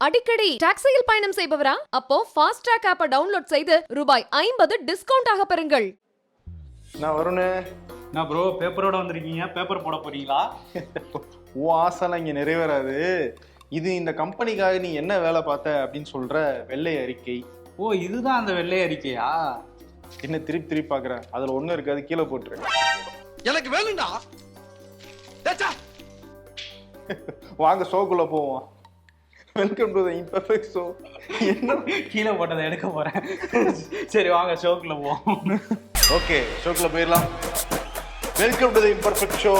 அடிக்கடி டாக்ஸியில் பயணம் செய்பவரா? அப்போ ஃபாஸ்ட் ட்ராக் ஆப்பை டவுன்லோட் செய்து ரூபாய் ஐம்பது டிஸ்கவுண்ட் ஆக பெறுங்கள். நான் வருணு? நான் ப்ரோ பேப்பரோட வந்திருக்கீங்க? பேப்பர் போட போறீங்களா? உன் ஆசைலாம் இங்கே நிறைவேறாது. இது இந்த கம்பெனிக்காக நீ என்ன வேலை பார்த்த அப்படின்னு சொல்ற வெள்ளை அறிக்கை. ஓ இதுதான் அந்த வெள்ளை அறிக்கையா? என்ன திருப்பி திருப்பி பார்க்குற? அதில் ஒன்றும் இருக்காது கீழே போட்டுரு. எனக்கு வேணும்டா. வாங்க ஷோக்குள்ள போவோம். Welcome to the imperfect show என்ன? கீழே போட்டதை எடுக்க போறேன். சரி வாங்க ஷோக்குள்ள போவோம். ஓகே ஷோக்குள்ள போயிடலாம். Welcome to the imperfect show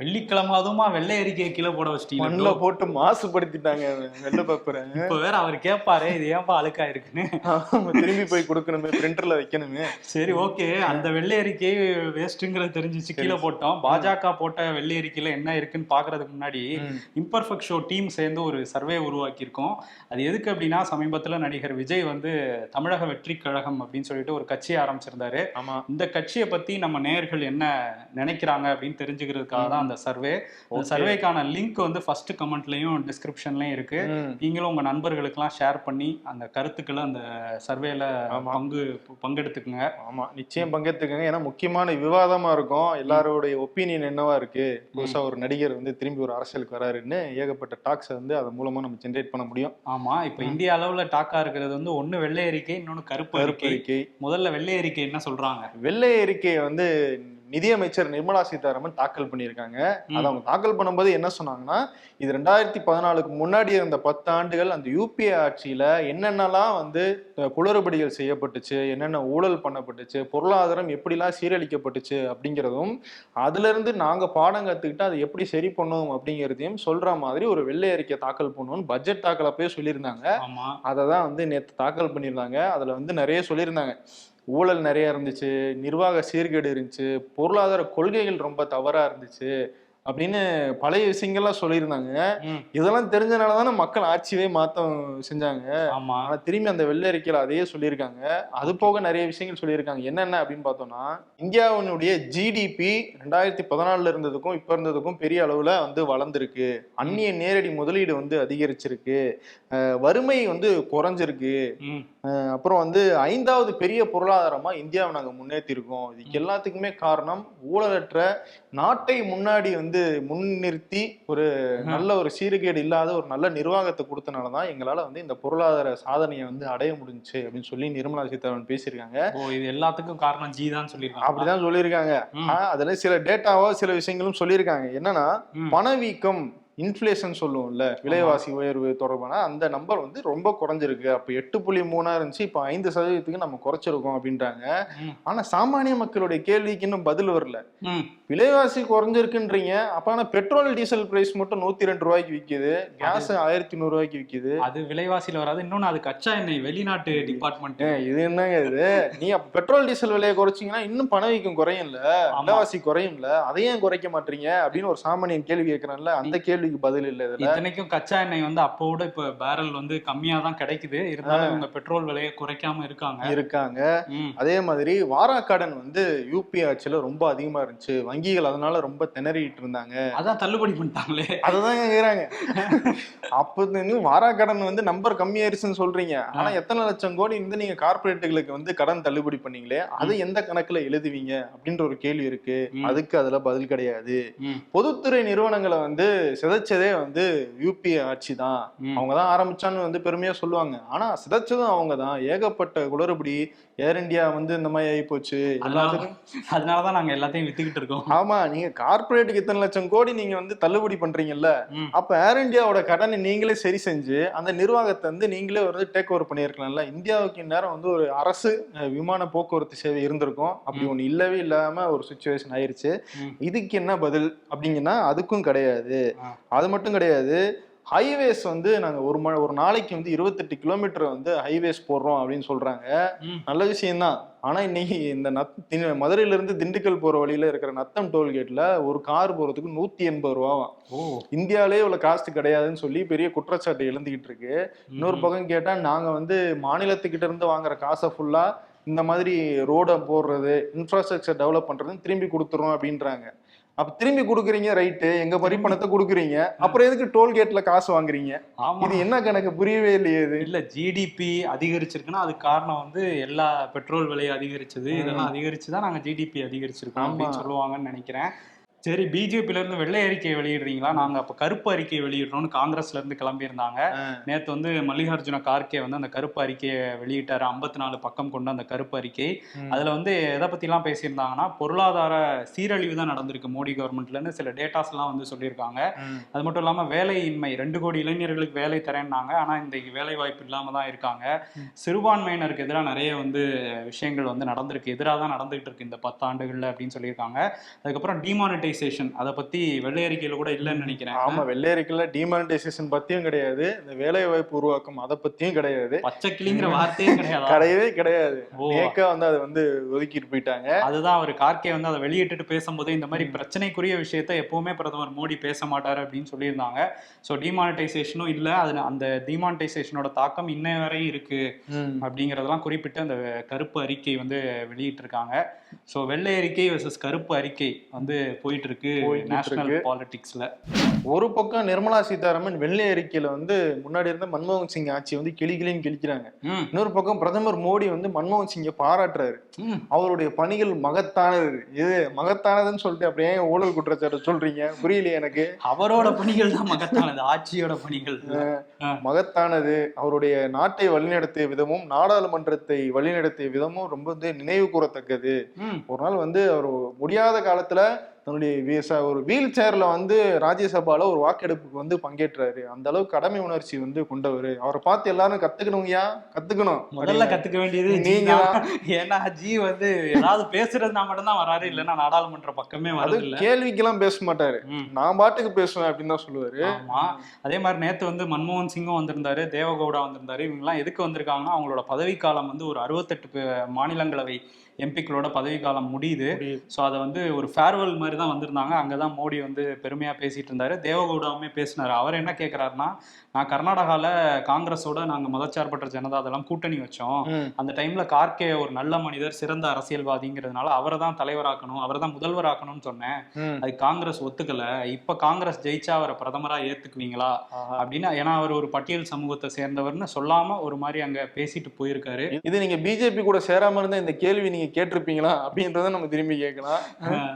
வெள்ளிக்கிழமை அதுவுமா வெள்ளை அறிக்கையை கீழே போட வச்சிட்டீங்க மண்ணில் போட்டு மாசுபடுத்திட்டாங்க வெள்ளை பேப்பரை இப்ப வேற அவர் கேட்பாரு இது ஏன்பா அழுக்கா இருக்குன்னு திரும்பி போய் கொடுக்கணுமே பிரிண்டர்ல வைக்கணுமே. சரி ஓகே. அந்த வெள்ளை அறிக்கை வேஸ்ட்டுங்கிறது தெரிஞ்சிச்சு. கீழே போட்டோம். பாஜக போட்ட வெள்ளை அறிக்கையில என்ன இருக்குன்னு பாக்குறதுக்கு முன்னாடி. இம்பர்ஃபெக்ட் ஷோ டீம் சேர்ந்து ஒரு சர்வே உருவாக்கியிருக்கோம். அது எதுக்கு அப்படின்னா சமீபத்துல நடிகர் விஜய் வந்து தமிழக வெற்றி கழகம் அப்படின்னு சொல்லிட்டு ஒரு கட்சியை ஆரம்பிச்சிருந்தாரு. ஆமா. இந்த கட்சியை பத்தி நம்ம நேயர்கள் என்ன நினைக்கிறாங்க அப்படின்னு தெரிஞ்சுக்கிறதுக்காக தான் அந்த சர்வே. சர்வேக்கான லிங்க் வந்து ஃபர்ஸ்ட் கமெண்ட்லயும் டிஸ்கிரிப்ஷன்லயும் இருக்கு. நீங்களும் உங்க நண்பர்களுக்கெல்லாம் ஷேர் பண்ணி அந்த கருத்துக்களை அந்த சர்வேல. பங்கு பங்கெடுத்துக்குங்க. ஆமா. நிச்சயம் பங்கேற்றுக்கங்க ஏன்னா முக்கியமான விவாதமா இருக்கும். எல்லாருடைய ஒப்பீனியன் என்னவா இருக்கு? புதுசா ஒரு நடிகர் வந்து திரும்பி ஒரு அரசியலுக்கு வராருன்னு ஏகப்பட்ட டாக்ஸ் வந்து அதன் மூலமா நம்ம ஜென்ரேட் பண்ண முடியும். ஆமா. இப்ப இந்திய அளவுல டாக்கா இருக்கிறது வந்து ஒண்ணு வெள்ளை அறிக்கை இன்னொன்னு கருப்பு அறிக்கை. அறிக்கை. முதல்ல வெள்ளை அறிக்கை என்ன சொல்றாங்க? வெள்ளை அறிக்கையை வந்து நிதியமைச்சர் நிர்மலா சீதாராமன் தாக்கல் பண்ணியிருக்காங்க. அதை அவங்க தாக்கல் பண்ணும்போது என்ன சொன்னாங்கன்னா இது ரெண்டாயிரத்தி பதினாலுக்கு முன்னாடி இருந்த பத்து ஆண்டுகள் அந்த யூபிஏ ஆட்சியில என்னென்னலாம் வந்து குளறுபடிகள் செய்யப்பட்டுச்சு என்னென்ன ஊழல் பண்ணப்பட்டுச்சு பொருளாதாரம் எப்படிலாம் சீரழிக்கப்பட்டுச்சு அப்படிங்கிறதும் அதுல இருந்து நாங்க பாடம் கத்துக்கிட்டு அதை எப்படி சரி பண்ணுவோம் அப்படிங்கிறதையும் சொல்ற மாதிரி ஒரு வெள்ளை அறிக்கை தாக்கல் பண்ணுவோம்னு பட்ஜெட் தாக்கல் அப்பயே சொல்லியிருந்தாங்க. அதை தான் வந்து நேற்று தாக்கல் பண்ணியிருந்தாங்க. அதில் வந்து நிறைய சொல்லியிருந்தாங்க. ஊழல் நிறைய இருந்துச்சு நிர்வாக சீர்கேடு இருந்துச்சு பொருளாதார கொள்கைகள் ரொம்ப தவறா இருந்துச்சு அப்படின்னு பழைய விஷயங்கள்லாம் சொல்லியிருந்தாங்க. இதெல்லாம் தெரிஞ்சனால தானே மக்கள் ஆட்சியவே மாற்றம் செஞ்சாங்க. ஆமா. ஆனா திரும்பி அந்த வெள்ளை அறிக்கையில அதையே சொல்லியிருக்காங்க. அது போக நிறைய விஷயங்கள் சொல்லியிருக்காங்க. என்னென்ன அப்படின்னு பார்த்தோம்னா இந்தியாவினுடைய ஜிடிபி ரெண்டாயிரத்தி பதினாலுல இருந்ததுக்கும் இப்ப இருந்ததுக்கும் பெரிய அளவுல வந்து வளர்ந்துருக்கு. அந்நிய நேரடி முதலீடு வந்து அதிகரிச்சிருக்கு. வறுமை வந்து குறைஞ்சிருக்கு. அப்புறம் வந்து ஐந்தாவது பெரிய பொருளாதாரமா இந்தியாவை நாங்க முன்னேற்றிருக்கோம் இதுக்கு எல்லாத்துக்குமே காரணம் ஊழலற்ற நாட்டை முன்னாடி வந்து முன்னிறுத்தி ஒரு நல்ல ஒரு சீர்கேடு இல்லாத ஒரு நல்ல நிர்வாகத்தை கொடுத்தனால தான் எங்களால வந்து இந்த பொருளாதார சாதனையை வந்து அடைய முடிஞ்சுச்சு அப்படின்னு சொல்லி நிர்மலா சீதாராமன் பேசியிருக்காங்க. ஓ இது எல்லாத்துக்கும் காரணம் ஜி தான் சொல்லிருக்காங்க அப்படிதான் சொல்லியிருக்காங்க. அதுல சில டேட்டாவோ சில விஷயங்களும் சொல்லியிருக்காங்க. என்னன்னா. பணவீக்கம் இன்ஃப்ளேஷன் சொல்லுவோம்ல விலைவாசி உயர்வு தொடர்பான அந்த நம்பர் வந்து ரொம்ப குறைஞ்சிருக்கு. அப்ப எட்டு புள்ளி மூணா இருந்துச்சு இப்போ ஐந்து சதவீதத்துக்கு நம்ம குறைச்சிருக்கோம் அப்படின்றாங்க. ஆனா சாமானிய மக்களுடைய கேள்விக்கு இன்னும் பதில் வரல. விலைவாசி குறைஞ்சிருக்குன்றீங்க. அப்ப ஆனா பெட்ரோல் டீசல் பிரைஸ் மட்டும் நூத்தி ரெண்டு ரூபாய்க்கு விக்குது. கேஸ் ஆயிரத்தி நூறு ரூபாய்க்கு விக்குது. அது விலைவாசியில வராது. இன்னொன்னு அது கச்சா எண்ணெய் வெளிநாட்டு டிபார்ட்மெண்ட் இது என்னங்க இது? நீ அப்ப பெட்ரோல் டீசல் விலையை குறைச்சீங்கன்னா இன்னும் பணவீக்கம் குறையும்ல. விலைவாசி குறையும்ல? அதை ஏன் குறைக்க மாட்டீங்க அப்படின்னு ஒரு சாமானியன் கேள்வி கேட்கறான்ல அந்த கேள்விக்கு பதில் இல்ல இதுல. இத்தனைக்கும் கச்சா எண்ணெய் வந்து அப்போ விட இப்ப பேரல் வந்து கம்மியா தான் கிடைக்குது. இருந்தாலும் இவங்க பெட்ரோல் விலையை குறைக்காம இருக்காங்க. இருக்காங்க. அதே மாதிரி வாராக்கடன் வந்து யூபி ஆட்சியில ரொம்ப அதிகமா இருந்துச்சு. வங்கிகள் அதனால ரொம்ப திணறிட்டு இருந்தாங்க. அதான் தள்ளுபடி பண்ணிட்டாங்களே. அதுதான் கேக்குறாங்க. அப்ப இருந்து வாராக்கடன் வந்து நம்பர் கம்மியாயிருச்சுன்னு சொல்றீங்க. ஆனா எத்தனை லட்சம் கோடி வந்து நீங்க கார்பரேட்டுகளுக்கு வந்து கடன் தள்ளுபடி பண்ணீங்களே? அது எந்த கணக்குல எழுதுவீங்க? அப்படின்ற ஒரு கேள்வி இருக்கு. அதுக்கு அதுல பதில் கிடையாது. பொதுத்துறை நிறுவனங்களை வந்து சிதைச்சதே வந்து யூபி ஆட்சி தான். ம். அவங்க தான் ஆரம்பிச்சான்னு வந்து பெருமையா சொல்லுவாங்க. ஆனா சிதைச்சதும் அவங்க தான் ஏகப்பட்ட குளறுபடி ஏர் இந்தியா வந்து இந்த மாதிரி ஆகி போச்சு அதனால அதனாலதான் நாங்க எல்லாத்தையும் வித்துக்கிட்டு இருக்கோம். ஆமா நீங்க கார்பரேட்டுக்கு இத்தனை லட்சம் கோடி நீங்க வந்து தள்ளுபடி பண்றீங்கல்ல. அப்ப ஏர் இந்தியாவோட கடனை நீங்களே சரி செஞ்சு அந்த நிர்வாகத்தை வந்து நீங்களே வந்து டேக் ஓவர் பண்ணியிருக்கலாம்ல? இந்தியாவுக்கு இந்நேரம் வந்து ஒரு அரசு விமான போக்குவரத்து சேவை இருந்திருக்கும். அப்படி. ஒண்ணு இல்லவே இல்லாம ஒரு சுச்சுவேஷன் ஆயிருச்சு. இதுக்கு என்ன பதில்? அப்படிங்கன்னா அதுக்கும் கிடையாது. அது மட்டும் கிடையாது. ஹைவேஸ் வந்து நாங்க ஒரு ம ஒரு நாளைக்கு வந்து இருபத்தெட்டு கிலோமீட்டர் வந்து ஹைவேஸ் போடுறோம் அப்படின்னு சொல்றாங்க. நல்ல விஷயம்தான் ஆனா இன்னைக்கு இந்த நத் தி- மதுரையில இருந்து திண்டுக்கல் போற வழியில இருக்கிற நத்தம் டோல்கேட்ல ஒரு கார் போறதுக்கு நூத்தி எண்பது ரூபாவாம் இந்தியாவிலே இவ்வளவு காஸ்ட் கிடையாதுன்னு சொல்லி பெரிய குற்றச்சாட்டு எழுந்துகிட்டு இருக்கு. இன்னொரு. பக்கம் கேட்டா நாங்க வந்து மாநிலத்துக்கிட்ட இருந்து வாங்குற காசை ஃபுல்லா இந்த மாதிரி ரோட போடுறது இன்ஃப்ராஸ்ட்ரக்சர் டெவலப் பண்றதுன்னு திரும்பி கொடுத்துறோம் அப்படின்றாங்க. அப்ப திரும்பி கொடுக்குறீங்க ரைட்டு எங்க வரி பணத்தை கொடுக்குறீங்க. அப்புறம் எதுக்கு டோல்கேட்ல காசு வாங்குறீங்க? இது என்ன கணக்கு? புரியவே இல்லையே இது. இல்ல ஜிடிபி அதிகரிச்சிருக்குன்னா அதுக்கு காரணம் வந்து எல்லா பெட்ரோல் விலை அதிகரிச்சது. இதெல்லாம் அதிகரிச்சு தான் நாங்க ஜிடிபி அதிகரிச்சிருக்கோம். அப்படின்னு சொல்லுவாங்கன்னு நினைக்கிறேன். சரி பிஜேபில இருந்து வெள்ளை அறிக்கை வெளியிடுறீங்களா? நாங்க அப்ப கருப்பு அறிக்கை வெளியிடுறோம்னு காங்கிரஸ்ல இருந்து கிளம்பி இருந்தாங்க நேத்து வந்து மல்லிகார்ஜுன கார்கே வந்து அந்த கருப்பு அறிக்கையை வெளியிட்டாரு. ஐம்பத்தி நாலு பக்கம் கொண்ட அந்த கருப்பு அறிக்கை. அதுல வந்து எதை பத்தி எல்லாம் பேசியிருந்தாங்கன்னா பொருளாதார சீரழிவு தான் நடந்திருக்கு மோடி கவர்மெண்ட்ல இருந்து. சில டேட்டாஸ் எல்லாம் வந்து சொல்லியிருக்காங்க. அது மட்டும் இல்லாம வேலையின்மை ரெண்டு கோடி இளைஞர்களுக்கு வேலை தரேன்னாங்க. ஆனா இந்த வேலை வாய்ப்பு இல்லாம தான் இருக்காங்க. சிறுபான்மையினருக்கு எதிராக நிறைய வந்து விஷயங்கள் வந்து நடந்திருக்கு. எதிராக தான் நடந்துகிட்டு இருக்கு இந்த பத்தாண்டுகள்ல அப்படின்னு சொல்லியிருக்காங்க. அதுக்கப்புறம் டிமானிட்டைசேஷன் அதை பத்தி வெள்ளை அறிக்கையில கூட இல்லைன்னு நினைக்கிறேன். ஆமா வெள்ளையறிக்கையில டிமானிட்டைசேஷன் பத்தியும் கிடையாது இந்த வேலை வாய்ப்பு உருவாக்கம் அதை பத்தியும் கிடையாது. பச்சை கிளிங்கிற வார்த்தையே கிடையாது? கிடையவே கிடையாது. ஓ. நேக்கா வந்து அதை வந்து ஒதுக்கிட்டு போயிட்டாங்க. அதுதான் அவர் கார்கே வந்து அதை வெளியிட்டுட்டு பேசும்போது இந்த மாதிரி பிரச்சனைக்குரிய விஷயத்த எப்பவுமே பிரதமர் மோடி பேச மாட்டாரு அப்படின்னு சொல்லியிருந்தாங்க. ஸோ டிமானிட்டைசேஷனும் இல்லை அது அந்த டிமானிட்டைசேஷனோட தாக்கம் இன்ன வரையும் இருக்கு. அப்படிங்கிறதெல்லாம் குறிப்பிட்டு அந்த கருப்பு அறிக்கை வந்து வெளியிட்டிருக்காங்க. ஸோ வெள்ளை அறிக்கை வர்சஸ் கருப்பு அறிக்கை வந்து போயிட்டு இருக்கு நேஷனல். பாலிடிக்ஸ்ல ஒரு பக்கம் நிர்மலா சீதாராமன் வெள்ளை அறிக்கையில வந்து முன்னாடி இருந்த மன்மோகன் சிங் ஆட்சி வந்து கிளி கிளின்னு கிழிக்கிறாங்க இன்னொரு பக்கம் பிரதமர் மோடி வந்து மன்மோகன் சிங்கை பாராட்டுறாரு. அவருடைய பணிகள் மகத்தானது. இது மகத்தானதுன்னு சொல்லிட்டு அப்படியே ஊழல் குற்றச்சாட்டு சொல்றீங்க. புரியலையே எனக்கு. அவரோட பணிகள் தான் மகத்தானது. ஆட்சியோட பணிகள். மகத்தானது. அவருடைய நாட்டை வழிநடத்திய விதமும் நாடாளுமன்றத்தை வழிநடத்திய விதமும் ரொம்ப வந்து நினைவு கூறத்தக்கது. ஒரு நாள் வந்து அவர் முடியாத காலத்துல தன்னுடைய ஒரு வீல் சேர்ல வந்து ராஜ்யசபால ஒரு வாக்கெடுப்புக்கு வந்து பங்கேற்றாரு. அந்த அளவுக்கு கடமை உணர்ச்சி வந்து கொண்டவர். அவரை பார்த்து எல்லாரும் கத்துக்கணுங்கயா கத்துக்கணும். முதல்ல கத்துக்க வேண்டியது நீங்க. ஏன்னா ஜி வந்து ஏதாவது பேசுறதுனா மட்டும்தான் வராரு. இல்லைன்னா நாடாளுமன்ற பக்கமே இல்ல கேள்விக்கெல்லாம் பேச மாட்டாரு. நான் பாட்டுக்கு பேசுவேன் அப்படின்னு தான் சொல்லுவாரு. ஆமா. அதே மாதிரி நேத்து வந்து மன்மோகன் சிங்கும் வந்திருந்தாரு தேவகவுடா வந்திருந்தாரு. இவங்க எல்லாம் எதுக்கு வந்திருக்காங்கன்னா அவங்களோட பதவிக்காலம் வந்து ஒரு அறுபத்தெட்டு மாநிலங்களவை எம்பிக்களோட பதவிக்காலம் முடியுது. முடியுது. ஸோ அதை வந்து ஒரு ஃபேர்வெல் மாதிரி தான் வந்திருந்தாங்க. அங்கே தான் மோடி வந்து பெருமையாக பேசிட்டு இருந்தாரு. தேவகவுடாவுமே பேசினாரு. அவர் என்ன கேட்குறாருன்னா நான் கர்நாடகாவில் காங்கிரஸோட நாங்கள் மதச்சார்பற்ற ஜனதா அதெல்லாம் கூட்டணி வச்சோம். அந்த டைம்ல கார்கே ஒரு நல்ல மனிதர் சிறந்த அரசியல்வாதிங்கிறதுனால அவரை தான் தலைவராக்கணும் அவரை தான் முதல்வராக்கணும்னு சொன்னேன். அது காங்கிரஸ் ஒத்துக்கல. இப்ப காங்கிரஸ் ஜெயிச்சா அவரை பிரதமரா ஏத்துக்குவீங்களா. அப்படின்னு ஏன்னா அவர் ஒரு பட்டியல் சமூகத்தை சேர்ந்தவர்னு சொல்லாம ஒரு மாதிரி அங்க பேசிட்டு போயிருக்காரு. இது நீங்க பிஜேபி கூட சேராம இருந்தா இந்த கேள்வி நீங்க கேட்டிருப்பீங்களா அப்படின்றத நம்ம திரும்பி கேட்கலாம்.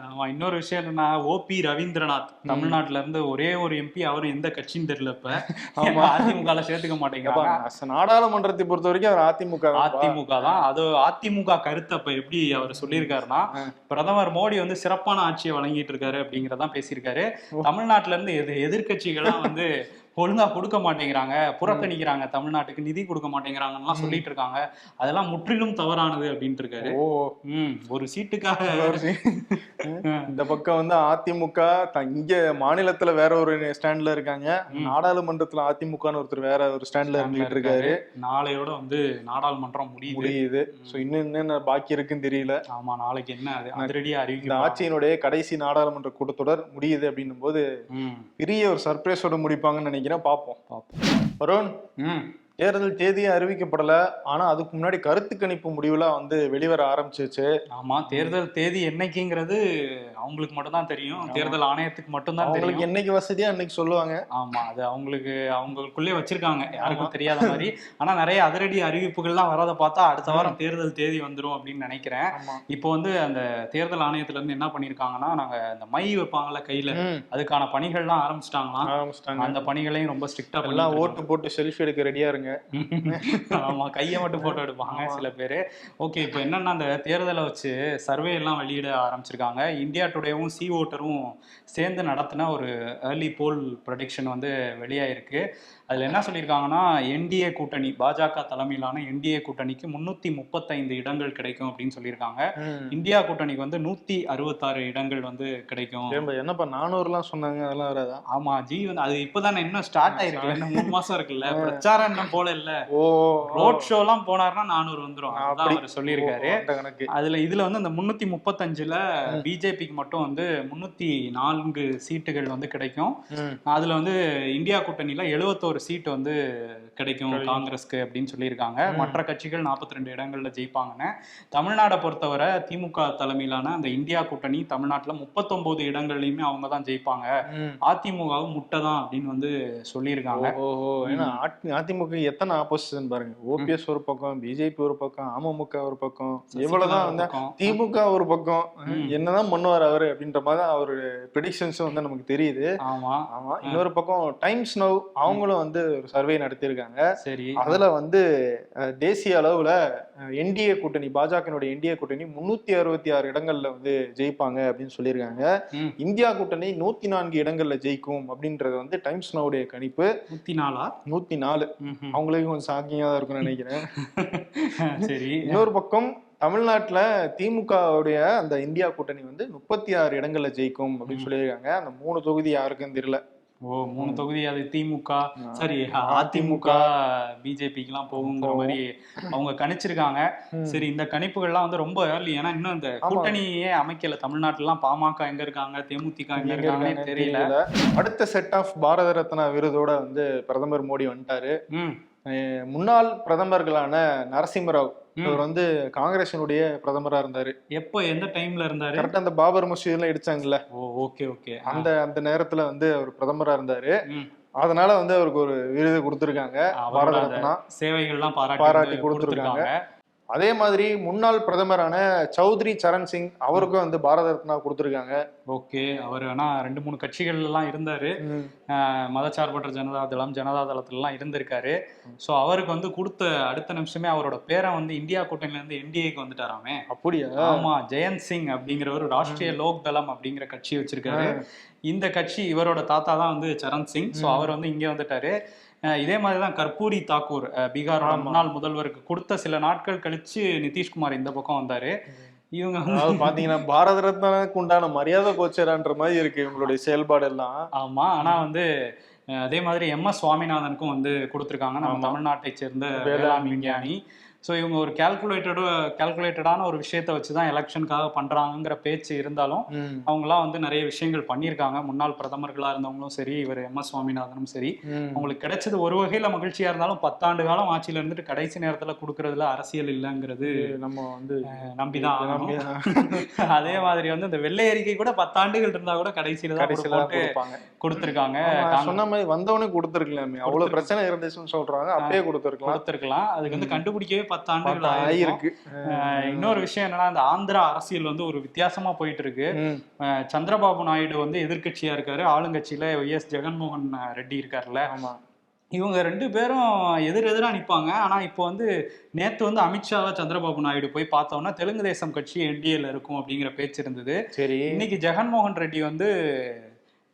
ஆமா இன்னொரு விஷயம் என்னன்னா ஓபி ரவீந்திரநாத் தமிழ்நாட்டுல இருந்து ஒரே ஒரு எம்பி அவரும் எந்த கட்சின்னு தெரியல இப்ப. ஆமா. அதிமுக சேர்த்துக்க மாட்டேங்கிறாங்க. நாடாளுமன்றத்தை பொறுத்த வரைக்கும் அவர் அதிமுக. அதிமுக தான். அது அதிமுக கருத்தை அப்ப எப்படி அவர் சொல்லியிருக்காருன்னா பிரதமர் மோடி வந்து சிறப்பான ஆட்சியை வழங்கிட்டு இருக்காரு அப்படிங்கறதான் பேசியிருக்காரு. தமிழ்நாட்டுல இருந்து எது எதிர்கட்சிகள்லாம் வந்து ஒழுங்கா கொடுக்க மாட்டேங்கிறாங்க புறக்கணிக்கிறாங்க தமிழ்நாட்டுக்கு நிதி கொடுக்க மாட்டேங்கிறாங்கலாம் சொல்லிட்டு இருக்காங்க அதெல்லாம் முற்றிலும் தவறானது அப்படின்ட்டு இருக்காரு ஓ. ம் ஒரு சீட்டுக்காக இந்த பக்கம் வந்து அதிமுக இங்க மாநிலத்துல வேற ஒரு ஸ்டாண்ட்ல இருக்காங்க. நாடாளுமன்றத்துல அதிமுகன்னு ஒருத்தர் வேற ஒரு ஸ்டாண்ட்ல இருந்துட்டு இருக்காரு. நாளையோட வந்து நாடாளுமன்றம் முடியுது. முடியுது. சோ இன்னும் என்னென்ன பாக்கி இருக்குன்னு தெரியல. ஆமா நாளைக்கு என்ன அது? அதிரடியா இந்த அறிவிக்க ஆட்சியினுடைய கடைசி நாடாளுமன்ற கூட்டத்தொடர் முடியுது அப்படின்னும் போது பெரிய ஒரு சர்ப்ரைஸோட முடிப்பாங்கன்னு நினைக்கிறேன். பார்ப்போம். பார்ப்போம். வருண் ம். தேர்தல் தேதியே அறிவிக்கப்படல. ஆனா அதுக்கு முன்னாடி கருத்து கணிப்பு முடிவுலாம் வந்து வெளிவர ஆரம்பிச்சிருச்சு. ஆமா தேர்தல் தேதி என்னைக்குங்கிறது அவங்களுக்கு மட்டும் தான் தெரியும் தேர்தல் ஆணையத்துக்கு மட்டும் தான் அவங்களுக்கு என்னைக்கு வசதியா அன்னைக்கு சொல்லுவாங்க. ஆமா அது அவங்களுக்கு அவங்களுக்குள்ளே வச்சிருக்காங்க. யாருக்கும் தெரியாத மாதிரி. ஆனா நிறைய அதிரடி அறிவிப்புகள்லாம் வரதை பார்த்தா அடுத்த வாரம் தேர்தல் தேதி வந்துரும் அப்படின்னு நினைக்கிறேன். இப்போ வந்து அந்த தேர்தல் ஆணையத்துல இருந்து என்ன பண்ணிருக்காங்கன்னா நாங்க இந்த மை வைப்பாங்கல்ல கையில அதுக்கான பணிகள்லாம் ஆரம்பிச்சிட்டாங்களாம். ஆரம்பிச்சிட்டாங்க. அந்த பணிகளையும் ரொம்ப ஸ்ட்ரிக்டா எல்லாம் ஓட்டு போட்டு செல்ஃபி எடுக்க ரெடியா இருங்க. ஆமா கையை மட்டும் போட்டோ எடுப்பாங்க சில பேர். ஓகே இப்போ என்னன்னா அந்த தேர்தலை வச்சு சர்வே எல்லாம் வெளியிட ஆரம்பிச்சிருக்காங்க. இந்தியா டுடேவும் சி ஓட்டரும் சேர்ந்து நடத்தின ஒரு ஏர்லி போல் ப்ரொடிக்ஷன் வந்து வெளியாயிருக்கு. அதுல என்ன சொல்லியிருக்காங்கன்னா என்டிஏ கூட்டணி பாஜக தலைமையிலான என்டிஏ கூட்டணிக்கு முன்னூத்தி முப்பத்தைந்து இடங்கள் கிடைக்கும் அப்படின்னு சொல்லியிருக்காங்க. இந்தியா கூட்டணிக்கு வந்து நூத்தி அறுபத்தாறு இடங்கள் வந்து கிடைக்கும். என்னப்பா நானூறுலாம் சொன்னாங்க அதெல்லாம் வராதா? ஆமா ஜி வந்து அது இப்பதானே இன்னும் ஸ்டார்ட் ஆயிருக்கு இன்னும் மூணு மாசம் இருக்குல்ல. பிரச்சாரம் இன்னும் போல இல்ல. ஓ. ரோட் ஷோ எல்லாம் போனாருன்னா நானூறு வந்துரும். அதுதான் அப்படி. அவர் சொல்லியிருக்காரு. அதுல இதுல வந்து அந்த முன்னூத்தி முப்பத்தஞ்சுல பிஜேபிக்கு மட்டும் வந்து முன்னூத்தி நான்கு சீட்டுகள் வந்து கிடைக்கும். அதுல வந்து இந்தியா கூட்டணியில எழுபத்தோரு சீட் வந்து கிடைக்கும். காங்கிரஸ்க்கு அப்படின்னு சொல்லியிருக்காங்க. மற்ற கட்சிகள் 42 இடங்கள்ல ஜெயிப்பாங்கன்னு. தமிழ்நாடை பொறுத்தவரை திமுக தலைமையிலான அந்த இந்தியா கூட்டணி தமிழ்நாட்டுல 39 இடங்கள்லயுமே அவங்க தான் ஜெயிப்பாங்க. அதிமுகவும் முட்டை தான் அப்படின்னு வந்து சொல்லியிருக்காங்க. ஓஹோ ஏன்னா அதி- அதிமுக எத்தனை ஆப்போசிஷன் பாருங்க. ஓபிஎஸ் ஒரு பக்கம் பிஜேபி ஒரு பக்கம் அமமுக ஒரு பக்கம். எவ்வளவுதான் வந்து. திமுக ஒரு பக்கம். என்னதான் பண்ணுவார் அவரு அப்படின்ற மாதிரி அவரு ப்ரெடிக்ஷன்ஸும் வந்து நமக்கு தெரியுது. ஆமா. ஆமா. இன்னொரு பக்கம் டைம்ஸ் நவ் அவங்களும் வந்து ஒரு சர்வே நடத்தியிருக்காங்க. சரி. அதுல வந்து தேசிய அளவுல என்டிஏ கூட்டணி பாஜகனுடைய என்டிஏ கூட்டணி முன்னூத்தி அறுபத்தி ஆறு இடங்கள்ல வந்து ஜெயிப்பாங்க அப்படின்னு சொல்லியிருக்காங்க. இந்தியா கூட்டணி நூத்தி நான்கு இடங்கள்ல ஜெயிக்கும் அப்படின்றது வந்து டைம்ஸ் நவுடைய கணிப்பு. நூத்தி நாலா? நூத்தி நாலு. அவங்களுக்கு கொஞ்சம் ஷாக்கிங்கா தான் இருக்கும்னு நினைக்கிறேன். சரி. இன்னொரு பக்கம் தமிழ்நாட்டுல திமுகவுடைய அந்த இந்தியா கூட்டணி வந்து முப்பத்தி ஆறு இடங்கள்ல ஜெயிக்கும் அப்படின்னு சொல்லியிருக்காங்க. அந்த மூணு தொகுதி யாருக்கும் தெரியல. ஓ மூணு தொகுதி அது திமுக. சரி அதிமுக பிஜேபிக்கு எல்லாம் போகுங்கிற. மாதிரி அவங்க கணிச்சிருக்காங்க. சரி இந்த கணிப்புகள்லாம் வந்து ரொம்ப ஏர்லி ஏன்னா இன்னும் இந்த. கூட்டணியே அமைக்கல தமிழ்நாட்டுல எல்லாம் பாமக எங்க இருக்காங்க தேமுதிக எங்க இருக்காங்கன்னே தெரியல அடுத்த செட் ஆஃப் பாரத ரத்னா விருதோட வந்து பிரதமர் மோடி வந்துட்டாரு முன்னாள் பிரதமர்களான நரசிம்மராவ். இவர் வந்து காங்கிரசினுடைய பிரதமரா இருந்தாரு. எப்போ எந்த டைம்ல இருந்தாரு? கரெக்டா அந்த பாபர் மசூதி எல்லாம் இடிச்சாங்கல்ல. ஓ ஓகே ஓகே. அந்த அந்த நேரத்துல வந்து அவர் பிரதமரா இருந்தாரு. அதனால வந்து அவருக்கு ஒரு விருது கொடுத்திருக்காங்க. பாரத ரத்னா சேவைகள்லாம் பாராட்டி கொடுத்திருக்காங்க. அதே மாதிரி முன்னாள் பிரதமரான சௌத்ரி சரண் சிங் அவருக்கும் வந்து பாரத ரத்னா கொடுத்திருக்காங்க. ஓகே அவர் ஆனா ரெண்டு மூணு கட்சிகள் எல்லாம் இருந்தாரு மதச்சார்பற்ற ஜனதா தளம் ஜனதா தளத்துலலாம் இருந்திருக்காரு. ஸோ அவருக்கு வந்து கொடுத்த அடுத்த நிமிஷமே அவரோட பேரை வந்து இந்தியா கூட்டணில இருந்து என்டிஏக்கு வந்துட்டாராமே. அப்படியா? ஆமா ஜெயந்த் சிங் அப்படிங்கிறவர் ராஷ்டிரிய லோக் தளம் அப்படிங்கிற கட்சி வச்சிருக்காரு. இந்த கட்சி இவரோட தாத்தா தான் வந்து சரண் சிங். ஸோ. அவர் வந்து இங்கே வந்துட்டாரு. இதே மாதிரி தான் கர்பூரி தாக்கூர் ஆமா. முன்னாள் முதல்வருக்கு கொடுத்த சில நாட்கள் கழிச்சு நிதிஷ்குமார் இந்த பக்கம் வந்தாரு இவங்க அதாவது பாத்தீங்கன்னா பாரத ரத்னாக்கு உண்டான மரியாதை கோச்சரான்ற மாதிரி இருக்கு இவங்களுடைய செயல்பாடு எல்லாம் ஆமா ஆனா வந்து அதே மாதிரி எம் எஸ் சுவாமிநாதனுக்கும் வந்து கொடுத்துருக்காங்க நம்ம. தமிழ்நாட்டை சேர்ந்த வேளாண் விஞ்ஞானி ஸோ இவங்க ஒரு கேல்குலேட்டடோ கேல்குலேட்டடான ஒரு விஷயத்த வச்சு தான் எலெக்ஷனுக்காக பண்றாங்கங்கிற பேச்சு இருந்தாலும். அவங்களாம் வந்து நிறைய விஷயங்கள் பண்ணியிருக்காங்க. முன்னாள் பிரதமர்களா இருந்தவங்களும் சரி இவர் எம். எஸ். சுவாமிநாதனும் சரி. அவங்களுக்கு கிடைச்சது ஒரு வகையில மகிழ்ச்சியா இருந்தாலும் பத்தாண்டு காலம் ஆட்சியில இருந்துட்டு கடைசி நேரத்துல கொடுக்கறதுல அரசியல் இல்லைங்கிறது நம்ம வந்து நம்பிதான். அதே மாதிரி வந்து இந்த வெள்ளை அறிக்கை கூட பத்தாண்டுகள் இருந்தா கூட கடைசியில தான் கொடுத்துருக்காங்க. சொன்ன மாதிரி வந்தவனே கொடுத்துருக்கலாமே. கொடுத்திருக்கு. பிரச்சனை இருந்துச்சுன்னு சொல்றாங்க. அப்பயே கொடுத்துருக்கலாம். கொடுத்துருக்கலாம். அதுக்கு வந்து கண்டுபிடிக்கவே பத்தாண்டுகள் ஆயிருக்கு. இன்னொரு விஷயம் என்னன்னா இந்த ஆந்திரா அரசியல் வந்து ஒரு வித்தியாசமா போயிட்டு இருக்கு சந்திரபாபு நாயுடு வந்து எதிர்க்கட்சியா இருக்காரு ஆளுங்கட்சியில எஸ். ஜெகன்மோகன் ரெட்டி இருக்காருல்ல. ஆமா. இவங்க ரெண்டு பேரும் எதிர் எதிரா நிப்பாங்க. ஆனா இப்போ வந்து நேத்து வந்து அமித்ஷாவை சந்திரபாபு நாயுடு போய் பார்த்தோம்னா தெலுங்கு தேசம் கட்சி என்டிஏல இருக்கும் அப்படிங்கிற பேச்சு இருந்தது. சரி. இன்னைக்கு ஜெகன்மோகன் ரெட்டி வந்து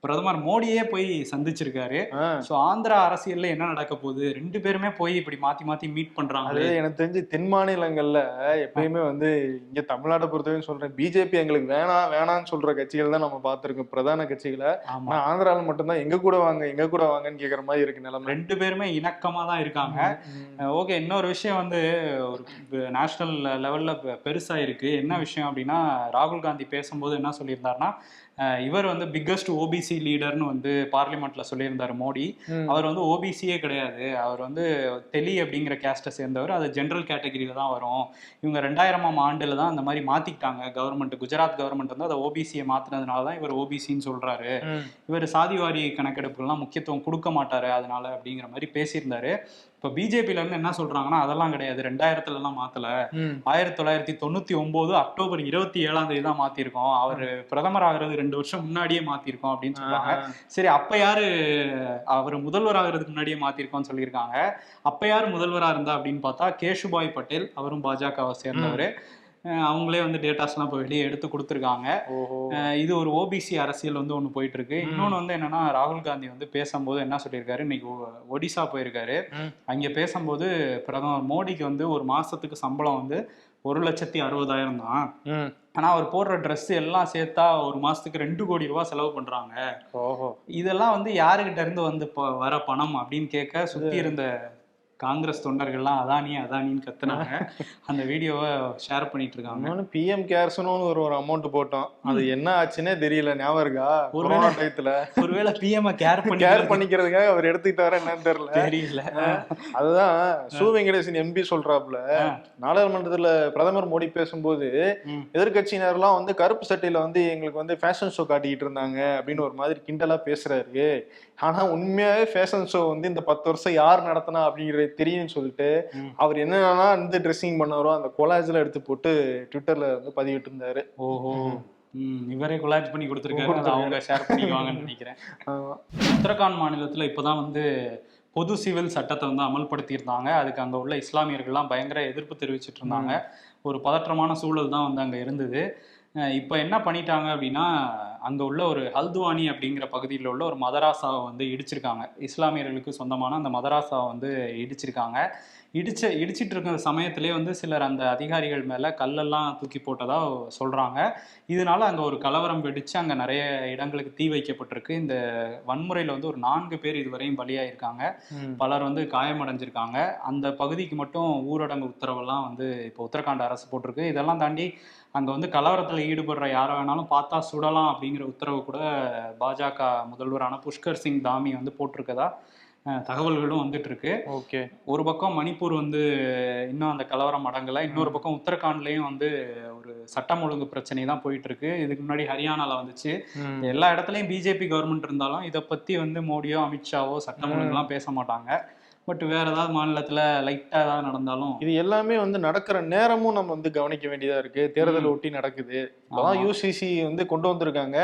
பிரதமர் மோடியே போய் சந்திச்சிருக்காரு. சோ ஆந்திரா அரசியல்ல என்ன நடக்க போகுது? ரெண்டு பேருமே போய் இப்படி மாத்தி மாத்தி மீட் அது பண்றாங்களே எனக்கு தெரிஞ்சு தென் மாநிலங்கள்ல எப்பயுமே வந்து இங்க தமிழ்நாட்டை பொறுத்தவரைக்கும் சொல்றேன் பிஜேபி எங்களுக்கு வேணாம் வேணாம்னு சொல்ற கட்சிகள் தான் நம்ம பார்த்திருக்கோம் பிரதான கட்சிகளை. ஆனா ஆந்திரால மட்டும்தான் எங்க கூட வாங்க எங்க கூட வாங்கன்னு கேக்குற மாதிரி இருக்கு நிலைமை. ரெண்டு பேருமே இணக்கமா தான் இருக்காங்க. ஓகே இன்னொரு விஷயம் வந்து ஒரு நேஷனல் லெவல்ல பெருசா இருக்கு. என்ன விஷயம் அப்படின்னா ராகுல் காந்தி பேசும்போது என்ன சொல்லியிருந்தாருன்னா இவர் வந்து பிக்கஸ்ட் ஓபிசி லீடர்னு வந்து பார்லிமெண்ட்ல சொல்லியிருந்தாரு மோடி. அவர் வந்து ஓபிசியே கிடையாது. அவர் வந்து தெலி அப்படிங்கிற கேஸ்ட்டை சேர்ந்தவர். அது ஜென்ரல் கேட்டகரியில தான் வரும். இவங்க ரெண்டாயிரமாம் ஆண்டுல தான் அந்த மாதிரி மாத்திக்கிட்டாங்க. கவர்மெண்ட் குஜராத் கவர்மெண்ட் வந்து அதை ஓபிசியை மாத்தினதுனால தான் இவர் ஓபிசின்னு சொல்றாரு. இவர் சாதிவாரி கணக்கெடுப்புகள்லாம் முக்கியத்துவம் கொடுக்க மாட்டாரு அதனால அப்படிங்கிற மாதிரி பேசியிருந்தாரு. இப்போ பிஜேபியில இருந்து என்ன சொல்றாங்கன்னா அதெல்லாம் கிடையாது. ரெண்டாயிரத்துல எல்லாம் மாத்தல. ஆயிரத்தி தொள்ளாயிரத்தி தொண்ணூத்தி ஒன்பது அக்டோபர் இருபத்தி ஏழாம் தேதி தான் மாத்திருக்கோம். அவர் பிரதமர் ஆகிறது ரெண்டு வருஷம் முன்னாடியே மாத்திருக்கோம் அப்படின்னு சொல்றாங்க. சரி அப்ப யாரு அவர் முதல்வர் ஆகிறதுக்கு முன்னாடியே மாத்திருக்கோம்னு சொல்லியிருக்காங்க. அப்ப யார் முதல்வரா இருந்தா அப்படின்னு பார்த்தா கேஷுபாய் பட்டேல் அவரும் பாஜகவை சேர்ந்தவர். அவங்களே வந்து டேட்டாஸ்லாம் இப்போ வெளியே எடுத்து கொடுத்துருக்காங்க. இது ஒரு ஓபிசி அரசியல் வந்து ஒன்று போயிட்டு இருக்கு இன்னொன்று வந்து என்னன்னா ராகுல் காந்தி வந்து பேசும்போது என்ன சொல்லியிருக்காரு? இன்னைக்கு ஒடிசா போயிருக்காரு. அங்கே பேசும்போது பிரதமர் மோடிக்கு வந்து ஒரு மாசத்துக்கு சம்பளம் வந்து ஒரு லட்சத்தி அறுபதாயிரம் தான். ஆனா அவர் போடுற ட்ரெஸ் எல்லாம் சேர்த்தா ஒரு மாசத்துக்கு ரெண்டு கோடி ரூபாய் செலவு பண்றாங்க. ஓஹோ. இதெல்லாம் வந்து யாருகிட்ட இருந்து வந்து வர பணம் அப்படின்னு கேட்க சுத்தி இருந்த காங்கிரஸ் தொண்டர்கள்லாம் அதானி அதானின்னு கத்துனாங்க. அந்த வீடியோவை ஷேர் பண்ணிட்டு இருக்காங்க பிஎம் கேர்ஸ்னு ஒரு ஒரு அமௌண்ட் போட்டோம். அது என்ன ஆச்சுன்னே தெரியல ஞாபகம் இருக்கா? கொரோனா டயத்துல ஒருவேளை பிஎம் கேர் பண்ணி கேர் பண்ணிக்கிறதுக்காக அவர் எடுத்துக்கிட்டாரா என்னன்னு தெரியல. தெரியல. அதுதான் சு வெங்கடேசன் எம்பி சொல்றாப்புல. ஆ. நாடாளுமன்றத்துல பிரதமர் மோடி பேசும்போது. எதிர்கட்சியினர்லாம் வந்து கருப்பு சட்டையில வந்து எங்களுக்கு வந்து ஃபேஷன் ஷோ காட்டிக்கிட்டு இருந்தாங்க அப்படின்னு ஒரு மாதிரி கிண்டலா பேசுறாரு. ஆனா உண்மையாவே ஃபேஷன் ஷோ வந்து இந்த பத்து வருஷம் யார் நடத்தினா அப்படிங்கறது தெரியும்னு சொல்லிட்டு. அவர் என்னென்ன வந்து ட்ரெஸ்ஸிங் பண்ணாரோ அந்த கொலாஜ்ல எடுத்து போட்டு ட்விட்டர்ல வந்து பதிவிட்டு இருந்தாரு. ஓஹோ. இவரே கொலாஜ் பண்ணி கொடுத்துருக்காரு. அவங்க ஷேர் பண்ணிக்குவாங்கன்னு நினைக்கிறேன். உத்தரகாண்ட் மாநிலத்தில் இப்போதான் வந்து பொது சிவில் சட்டத்தை வந்து அமல்படுத்தியிருந்தாங்க. அதுக்கு அங்கே உள்ள இஸ்லாமியர்கள்லாம் பயங்கர எதிர்ப்பு தெரிவிச்சிட்டு இருந்தாங்க. ஒரு பதற்றமான சூழல் தான் வந்து அங்கே இருந்தது. இப்போ என்ன பண்ணிட்டாங்க அப்படின்னா அங்கே உள்ள ஒரு ஹல்துவானி அப்படிங்கிற பகுதியில் உள்ள ஒரு மதராசாவை வந்து இடிச்சிருக்காங்க. இஸ்லாமியர்களுக்கு சொந்தமான அந்த மதராசாவை வந்து இடிச்சிருக்காங்க. இடிச்ச இடிச்சிட்டு இருக்கிற சமயத்திலே வந்து சிலர் அந்த அதிகாரிகள் மேலே கல்லெல்லாம் தூக்கி போட்டதா சொல்கிறாங்க இதனால அங்கே ஒரு கலவரம் வெடிச்சு அங்கே நிறைய இடங்களுக்கு தீ வைக்கப்பட்டிருக்கு. இந்த வன்முறையில் வந்து ஒரு நான்கு பேர் இதுவரையும் பலியாயிருக்காங்க. பலர் வந்து காயமடைஞ்சிருக்காங்க. அந்த பகுதிக்கு மட்டும் ஊரடங்கு உத்தரவெல்லாம் வந்து இப்போ உத்தரகாண்ட் அரசு போட்டிருக்கு. இதெல்லாம் தாண்டி அங்கே வந்து கலவரத்தில் ஈடுபடுற யாரை வேணாலும் பார்த்தா சுடலாம் அப்படிங்கிற உத்தரவு கூட பாஜக முதல்வரான புஷ்கர் சிங் தாமி வந்து போட்டிருக்கதா தகவல்களும் வந்துட்டு இருக்கு ஓகே. ஒரு பக்கம் மணிப்பூர் வந்து இன்னும் அந்த கலவரம் அடங்கலை இன்னொரு பக்கம் உத்தரகாண்ட்லேயும் வந்து ஒரு சட்டம் ஒழுங்கு பிரச்சனை தான் போயிட்டு இருக்கு இதுக்கு முன்னாடி ஹரியானால வந்துச்சு. எல்லா இடத்துலையும் பிஜேபி கவர்மெண்ட் இருந்தாலும் இதை பத்தி வந்து மோடியோ அமித்ஷாவோ சட்டம் ஒழுங்குலாம் பேச மாட்டாங்க. பட் வேற ஏதாவது மாநிலத்துல லைட்டா ஏதாவது நடந்தாலும் இது எல்லாமே வந்து நடக்கிற நேரமும் நம்ம வந்து கவனிக்க வேண்டியதா இருக்கு. தேர்தல் ஒட்டி நடக்குது. ஆமா. யூசிசி வந்து கொண்டு வந்திருக்காங்க.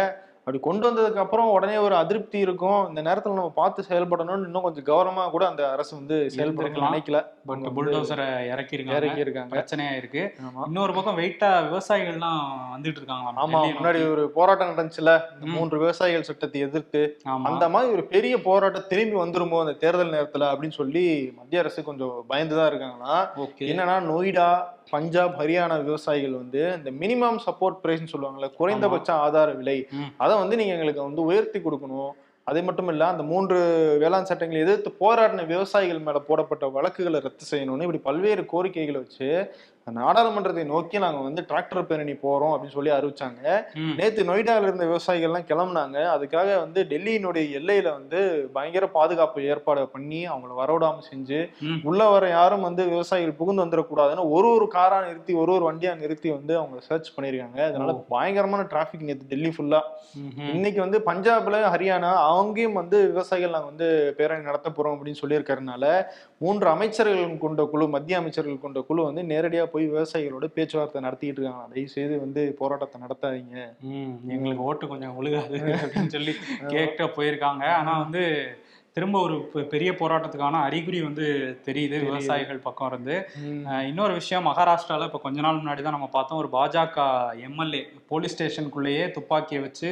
அப்படி கொண்டு வந்ததுக்கு அப்புறம் உடனே ஒரு அதிருப்தி இருக்கும். இந்த நேரத்துல நம்ம பார்த்து செயல்படணும்னு இன்னும் கொஞ்சம் கவனமா கூட அந்த அரசு வந்து இருந்திருக்கலாம். நினைக்கல. பட் புல்டோசரை இறக்கிருக்காங்க. இறக்கி இருக்காங்க பிரச்சனையா இருக்கு. இன்னொரு பக்கம் வெயிட்டா விவசாயிகள்லாம் வந்துட்டு இருக்காங்களாம். ஆமா முன்னாடி. ஒரு போராட்டம் நடந்துச்சுல இந்த. மூன்று விவசாயிகள் சட்டத்தை எதிர்த்து அந்த மாதிரி ஒரு பெரிய போராட்டம் திரும்பி வந்துருமோ அந்த தேர்தல் நேரத்துல அப்படின்னு சொல்லி மத்திய அரசு கொஞ்சம் பயந்துதான் இருக்காங்களா ஓகே. என்னன்னா நொய்டா பஞ்சாப் ஹரியானா விவசாயிகள் வந்து இந்த மினிமம் சப்போர்ட் பிரைஸ்னு சொல்லுவாங்கல்ல குறைந்தபட்ச ஆதார விலை. அதை வந்து நீங்க எங்களுக்கு வந்து உயர்த்தி கொடுக்கணும் அது மட்டும் இல்ல அந்த மூன்று வேளாண் சட்டங்களை எதிர்த்து போராடின விவசாயிகள் மேல போடப்பட்ட வழக்குகளை ரத்து செய்யணும்னு இப்படி பல்வேறு கோரிக்கைகளை வச்சு நாடாளுமன்றத்தை நோக்கி நாங்க வந்து டிராக்டர் பேரணி போறோம் அப்படின்னு சொல்லி அறிவிச்சாங்க. நேத்து நொய்டால இருந்த விவசாயிகள்லாம் கிளம்புனாங்க அதுக்காக வந்து டெல்லியினுடைய எல்லையில வந்து பயங்கர பாதுகாப்பு ஏற்பாடு பண்ணி அவங்கள வரவிடாம செஞ்சு. உள்ள வர யாரும் வந்து விவசாயிகள் புகுந்து வந்துடக்கூடாதுன்னு ஒரு ஒரு காரா நிறுத்தி ஒரு ஒரு வண்டியா நிறுத்தி வந்து அவங்க சர்ச் பண்ணிருக்காங்க அதனால பயங்கரமான டிராபிக் நேத்து டெல்லி ஃபுல்லா. இன்னைக்கு வந்து பஞ்சாப்ல ஹரியானா அங்கேயும் வந்து விவசாயிகள் நாங்க வந்து பேரணி நடத்த போறோம் அப்படின்னு சொல்லியிருக்கறதுனால மூன்று அமைச்சர்கள் கொண்ட குழு மத்திய அமைச்சர்கள் கொண்ட குழு வந்து நேரடியா போய் விவசாயிகளோட பேச்சுவார்த்தை நடத்திட்டு இருக்காங்க தயவு செய்து வந்து போராட்டத்தை நடத்தாதீங்க. எங்களுக்கு ஓட்டு கொஞ்சம் ஒழுகாது அப்படின்னு சொல்லி கேட்க போயிருக்காங்க. ஆனா வந்து திரும்ப ஒரு பெரிய போராட்டத்துக்கான அறிகுறி வந்து தெரியுது விவசாயிகள் பக்கம் இருந்து. இன்னொரு விஷயம் மகாராஷ்டிரால இப்போ கொஞ்ச நாள் முன்னாடி தான் நம்ம பார்த்தோம் ஒரு பாஜக எம்எல்ஏ போலீஸ் ஸ்டேஷனுக்குள்ளேயே துப்பாக்கியை வச்சு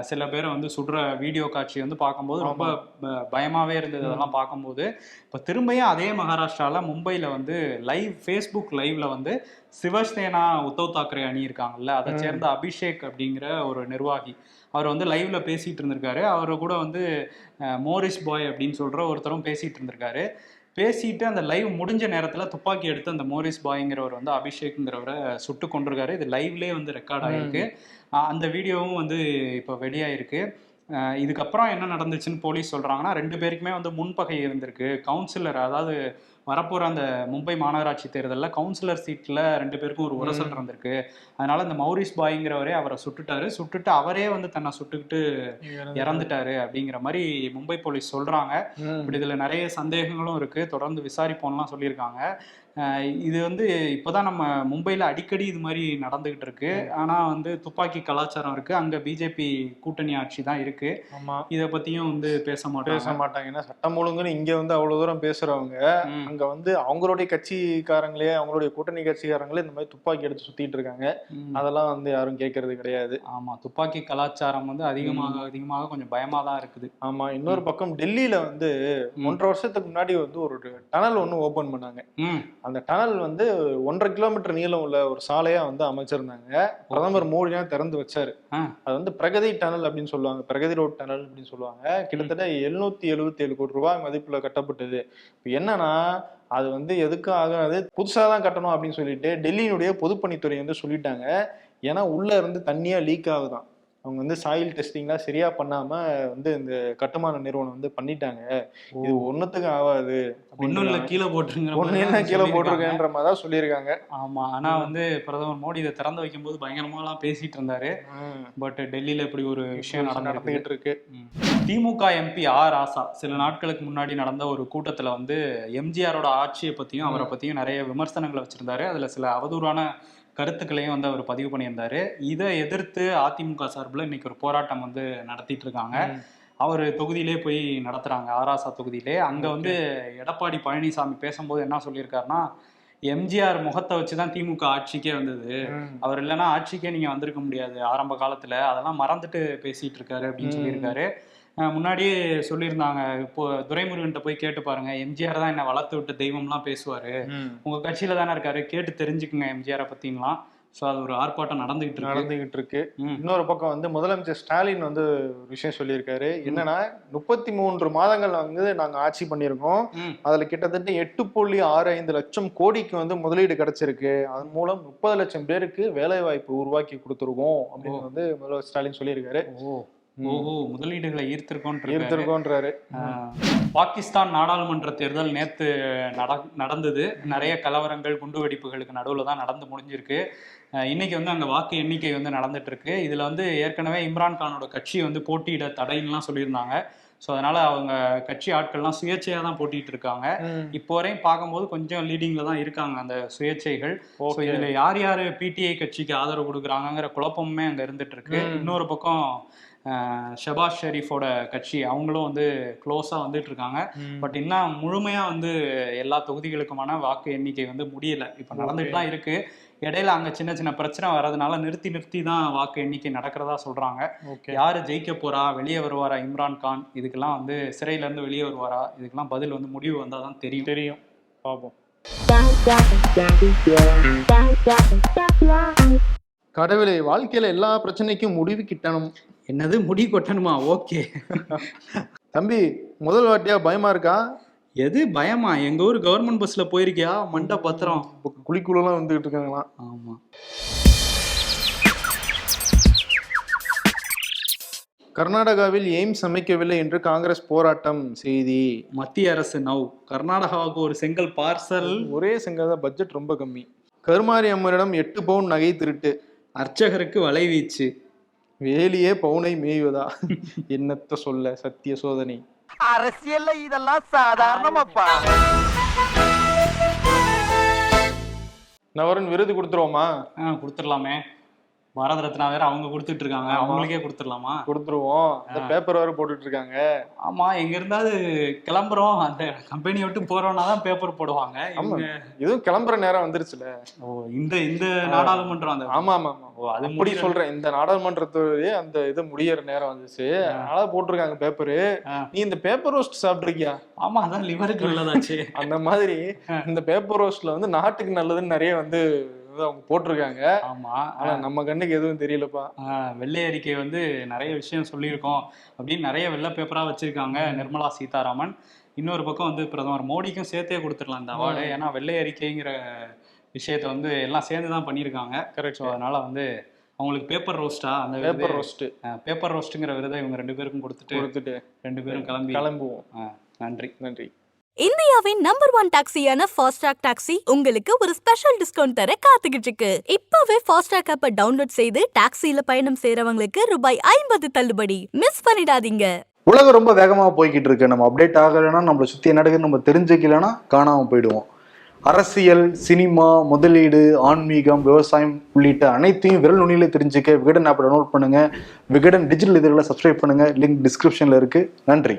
சில பேரை வந்து சுடுற வீடியோ காட்சி வந்து பார்க்கும்போது ரொம்ப ப- பயமாவே இருந்தது அதெல்லாம் பார்க்கும்போது. இப்போ திரும்பியும் அதே மகாராஷ்டிரால மும்பையில் வந்து லைவ் ஃபேஸ்புக் லைவ்ல வந்து சிவசேனா உத்தவ் தாக்கரே அணி இருக்காங்கல்ல அதை சேர்ந்த அபிஷேக் அப்படிங்கிற ஒரு நிர்வாகி. அவர் வந்து லைவ்ல பேசிட்டு இருந்திருக்காரு. அவர் கூட வந்து மோரிஸ் பாய் அப்படின்னு சொல்ற ஒருத்தரும் பேசிட்டு இருந்திருக்காரு. பேசிட்டு அந்த லைவ் முடிஞ்ச நேரத்துல துப்பாக்கி எடுத்து அந்த மோரிஸ் பாய்ங்கிறவர் வந்து அபிஷேக்ங்கிறவரை சுட்டு கொண்டிருக்காரு இது லைவ்லேயே வந்து ரெக்கார்ட் ஆயிருக்கு. அந்த வீடியோவும் வந்து இப்போ வெளியாயிருக்கு. இதுக்கப்புறம் என்ன நடந்துச்சுன்னு போலீஸ் சொல்றாங்கன்னா ரெண்டு பேருக்குமே வந்து முன்பகை இருந்திருக்கு. கவுன்சிலர் அதாவது வரப்போற அந்த மும்பை மாநகராட்சி தேர்தலில் கவுன்சிலர் சீட்ல ரெண்டு பேருக்கும் ஒரு உரசல் இருந்திருக்கு அதனால இந்த மௌரிஸ் பாய்ங்கிறவரே அவரை சுட்டுட்டாரு. சுட்டுட்டு அவரே வந்து தன்னை சுட்டுக்கிட்டு இறந்துட்டாரு. அப்படிங்கிற மாதிரி மும்பை போலீஸ் சொல்றாங்க. இப்படி இதுல நிறைய சந்தேகங்களும் இருக்கு. தொடர்ந்து விசாரிப்போம்லாம் சொல்லியிருக்காங்க. இது வந்து இப்போதான் நம்ம மும்பையில் அடிக்கடி இது மாதிரி நடந்துகிட்டு இருக்கு. ஆனா வந்து துப்பாக்கி கலாச்சாரம் இருக்கு. அங்க பிஜேபி கூட்டணி ஆட்சி தான் இருக்கு. ஆமா. இதை பத்தியும் வந்து பேச பேச மாட்டாங்க. ஏன்னா சட்டம் ஒழுங்குன்னு இங்க வந்து அவ்வளவு தூரம் பேசுறவங்க ம். அங்க வந்து அவங்களுடைய கட்சிக்காரங்களே அவங்களுடைய கூட்டணி கட்சிக்காரங்களே இந்த மாதிரி துப்பாக்கி எடுத்து சுத்திட்டு இருக்காங்க. அதெல்லாம் வந்து யாரும் கேட்கறது கிடையாது. ஆமா. துப்பாக்கி கலாச்சாரம் வந்து அதிகமாக அதிகமாக கொஞ்சம் பயமா தான் இருக்குது. ஆமா. இன்னொரு பக்கம் டெல்லியில வந்து. ஒன்றரை வருஷத்துக்கு முன்னாடி வந்து ஒரு டனல் ஒன்று ஓபன் பண்ணாங்க. அந்த டனல் வந்து ஒன்றரை கிலோமீட்டர் நீளம் உள்ள ஒரு சாலையா வந்து அமைச்சிருந்தாங்க. பிரதமர் மோடி தான் திறந்து வச்சாரு. அது வந்து பிரகதி டனல் அப்படின்னு சொல்லுவாங்க. பிரகதி ரோட் டனல் அப்படின்னு சொல்லுவாங்க. கிட்டத்தட்ட எழுநூத்தி எழுபத்தி ஏழு கோடி ரூபாய் மதிப்புல கட்டப்பட்டது. இப்போ என்னன்னா அது வந்து எதுக்கும் ஆகாது. புதுசா தான் கட்டணும் அப்படின்னு சொல்லிட்டு டெல்லியினுடைய பொதுப்பணித்துறை வந்து சொல்லிட்டாங்க. ஏன்னா உள்ள இருந்து தண்ணியா லீக் ஆகுதான். அவங்க வந்து சாயில் டெஸ்டிங்லாம் சரியா பண்ணாம வந்து இந்த கட்டுமான நிறுவனம் வந்து பண்ணிட்டாங்க. இது ஒண்ணுத்துக்கு ஆகாது இல்ல கீழே என்ன தான் கீழே. போட்டிருக்கேன்ற மாதிரி தான் சொல்லியிருக்காங்க. ஆமா ஆனா வந்து பிரதமர் மோடி இதை திறந்து வைக்கும்போது பயங்கரமாலாம் பேசிட்டு இருந்தாரு. பட் டெல்லியில இப்படி ஒரு விஷயம் நடந்துகிட்டு இருக்கு. திமுக எம்பி ஆர் ராசா சில நாட்களுக்கு முன்னாடி நடந்த ஒரு கூட்டத்துல வந்து எம்ஜிஆரோட ஆட்சியை பத்தியும் அவரை பத்தியும் நிறைய விமர்சனங்களை வச்சிருந்தாரு. அதுல சில அவதூறான கருத்துக்களையும் வந்து அவர் பதிவு பண்ணியிருந்தாரு. இதை எதிர்த்து அதிமுக சார்பில் இன்னைக்கு ஒரு போராட்டம் வந்து நடத்திட்டு இருக்காங்க அவர் தொகுதியிலே போய் நடத்துறாங்க ஆராசா தொகுதியிலே. அங்க வந்து எடப்பாடி பழனிசாமி பேசும்போது என்ன சொல்லியிருக்காருன்னா எம்ஜிஆர் முகத்தை வச்சு தான் திமுக ஆட்சிக்கே வந்தது. அவர் இல்லைன்னா ஆட்சிக்கே நீங்க வந்திருக்க முடியாது. ஆரம்ப காலத்துல அதெல்லாம் மறந்துட்டு பேசிட்டு இருக்காரு அப்படின்னு. சொல்லியிருக்காரு. முன்னாடியே சொல்லியிருந்தாங்க. இப்போ துரைமுருகன்ட்ட போய் கேட்டு பாருங்க. எம்ஜிஆர் தான் என்ன வளர்த்து விட்ட தெய்வம்லாம் பேசுவாரு. உங்க கட்சியில தானே இருக்காரு. கேட்டு தெரிஞ்சுக்குங்க எம்ஜிஆரை பத்திங்களாம் ஸோ அது ஒரு ஆர்ப்பாட்டம் நடந்துகிட்டு இருக்கு. நடந்துகிட்டு இருக்கு. இன்னொரு பக்கம் வந்து முதலமைச்சர் ஸ்டாலின் வந்து ஒரு விஷயம் சொல்லியிருக்காரு. என்னன்னா முப்பத்தி மூன்று மாதங்கள் வந்து நாங்க ஆட்சி பண்ணியிருக்கோம். அதுல கிட்டத்தட்ட எட்டு புள்ளி ஆறு ஐந்து லட்சம் கோடிக்கு வந்து முதலீடு கிடைச்சிருக்கு. அதன் மூலம் முப்பது லட்சம் பேருக்கு வேலை வாய்ப்பு உருவாக்கி கொடுத்துருக்கோம் அப்படின்னு வந்து முதல்வர் ஸ்டாலின் சொல்லியிருக்காரு. ஓ. ஓஹோ முதலீடுகளை ஈர்த்திருக்கோம் இருந்திருக்கோன்றாரு பாகிஸ்தான் நாடாளுமன்ற தேர்தல் நேத்து நட நடந்தது. நிறைய கலவரங்கள் குண்டுவெடிப்புகளுக்கு நடுவில் தான் நடந்து முடிஞ்சிருக்கு. இன்னைக்கு வந்து அங்கே வாக்கு எண்ணிக்கை வந்து நடந்துட்டு இருக்கு இதுல வந்து ஏற்கனவே இம்ரான் கானோட கட்சி வந்து போட்டியிட தடைன்னுலாம் சொல்லியிருந்தாங்க. ஸோ அதனால அவங்க கட்சி ஆட்கள்லாம் சுயேட்சையாக தான் போட்டிட்டு இருக்காங்க இப்போ வரையும் பார்க்கும்போது கொஞ்சம் லீடிங்ல தான் இருக்காங்க அந்த சுயேட்சைகள். ஸோ. இதுல யார் யார் பிடிஐ கட்சிக்கு ஆதரவு கொடுக்குறாங்கங்கிற குழப்பமுமே அங்க இருந்துட்டு இருக்கு. இன்னொரு பக்கம் ஷபாஸ் ஷெரீஃபோட கட்சி அவங்களும் வந்து க்ளோஸா வந்துட்டு இருக்காங்க பட் இன்னும் முழுமையா வந்து எல்லா தொகுதிகளுக்குமான வாக்கு எண்ணிக்கை வந்து முடியல. இப்போ நடந்துட்டு தான் இருக்கு. இடையில அங்க சின்ன சின்ன பிரச்சனை வர்றதுனால நிறுத்தி நிறுத்தி தான் வாக்கு எண்ணிக்கை நடக்கிறதா சொல்றாங்க. ஓகே. யாரு ஜெயிக்க போறா வெளியே வருவாரா இம்ரான் கான்? இதுக்கெல்லாம் வந்து சிறையில இருந்து வெளியே வருவாரா? இதுக்கெல்லாம் பதில் வந்து முடிவு வந்தாதான் தெரியும். தெரியும். பாப்போம். கடவுளே வாழ்க்கையில எல்லா பிரச்சனைக்கும் முடிவு கிட்டணும். என்னது முடி கொட்டணுமா? ஓகே. தம்பி முதல் வாட்டியா பயமா இருக்கா? எது பயமா? எங்க ஊர் கவர்மெண்ட் பஸ்ல போயிருக்கியா? மண்டை பத்திரம். குழிக்குள்ளலாம் வந்துகிட்டு இருக்காங்களாம். ஆமா. கர்நாடகாவில் எய்ம்ஸ் அமைக்கவில்லை என்று காங்கிரஸ் போராட்டம் செய்தி. மத்திய அரசு நவ். கர்நாடகாவுக்கு ஒரு செங்கல் பார்சல் ஒரே செங்கத பட்ஜெட் ரொம்ப கம்மி. கருமாரி அம்மனிடம் எட்டு பவுன் நகை திருட்டு. அர்ச்சகருக்கு வலைவீச்சு. வேலியே பவுனை மேய்வதா? என்னத்த சொல்ல சத்திய சோதனை. அரசியல்ல இதெல்லாம் சாதாரணமாப்பா. நவரன் விருது கொடுத்துருவோமா? ஆ கொடுத்துடலாமே. பாரத ரத்னா வேற அவங்க கொடுத்துட்டு இருக்காங்க. அவங்களுக்கே கொடுத்துடலாமா? கொடுத்துருவோம். இந்த பேப்பர் வேற போட்டுட்டு இருக்காங்க ஆமா எங்க இருந்தாவது கிளம்புறோம். அந்த கம்பெனி விட்டு போறோம்னா தான் பேப்பர் போடுவாங்க. இதுவும் கிளம்புற நேரம் வந்துருச்சுல. ஓ இந்த இந்த நாடாளுமன்றம் அந்த ஆமா ஆமா ஆமா. ஓ அது முடியற- சொல்றேன். இந்த நாடாளுமன்றத்துடைய அந்த இது முடியற நேரம் வந்துச்சு. அதனால போட்டிருக்காங்க பேப்பரு. நீ இந்த பேப்பர் ரோஸ்ட் சாப்பிட்டிருக்கியா? ஆமா அதான் லிவருக்கு நல்லதாச்சு. அந்த மாதிரி இந்த பேப்பர் ரோஸ்ட்ல வந்து நாட்டுக்கு நல்லதுன்னு நிறைய வந்து இது அவங்க போட்டிருக்காங்க. ஆமா. ஆனா நம்ம கண்ணுக்கு எதுவும் தெரியலப்பா. வெள்ளை அறிக்கை வந்து நிறைய விஷயம் சொல்லியிருக்கோம் அப்படின்னு நிறைய வெள்ளை பேப்பரா வச்சிருக்காங்க நிர்மலா சீதாராமன். இன்னொரு பக்கம் வந்து பிரதமர் மோடிக்கும் சேர்த்தே கொடுத்துடலாம் இந்த அவார்டு ஏன்னா வெள்ளை அறிக்கைங்கிற விஷயத்த வந்து எல்லாம் சேர்ந்து தான் பண்ணியிருக்காங்க. கரெக்ட் ஸோ அதனால வந்து அவங்களுக்கு பேப்பர் ரோஸ்டா அந்த பேப்பர் ரோஸ்ட் பேப்பர் ரோஸ்ட்டுங்கிற விருதை இவங்க ரெண்டு பேருக்கும் கொடுத்துட்டு கொடுத்துட்டு ரெண்டு பேரும் கிளம்பி கிளம்புவோம். நன்றி. நன்றி. இந்தியாவின் நம்பர் ஒன் டாக்ஸியான ஃபாஸ்ட்ராக் டாக்ஸி உங்களுக்கு ஒரு ஸ்பெஷல் டிஸ்கவுண்ட் தர காத்துக்கிட்டு இருக்கு இப்பவே ஃபாஸ்ட்ராக் ஆப்பை டவுன்லோட் செய்து டாக்ஸில பயணம் செய்யறவங்களுக்கு ரூபாய் ஐம்பது தள்ளுபடி. மிஸ் பண்ணிடாதீங்க. உலகம் ரொம்ப வேகமாக போய்கிட்டு இருக்கு நம்ம அப்டேட் ஆகலைன்னா நம்மளை சுற்றி என்ன நம்ம தெரிஞ்சுக்கலன்னா காணாமல் போயிடுவோம். அரசியல் சினிமா முதலீடு ஆன்மீகம் விவசாயம் உள்ளிட்ட அனைத்தையும் விரல் நுனியில தெரிஞ்சுக்க விகடன் ஆப்பை டவுன்லோட் பண்ணுங்க. விகடன் டிஜிட்டல் இதழில் சப்ஸ்கிரைப் பண்ணுங்க. லிங்க் டிஸ்கிரிப்ஷனில் இருக்கு. நன்றி.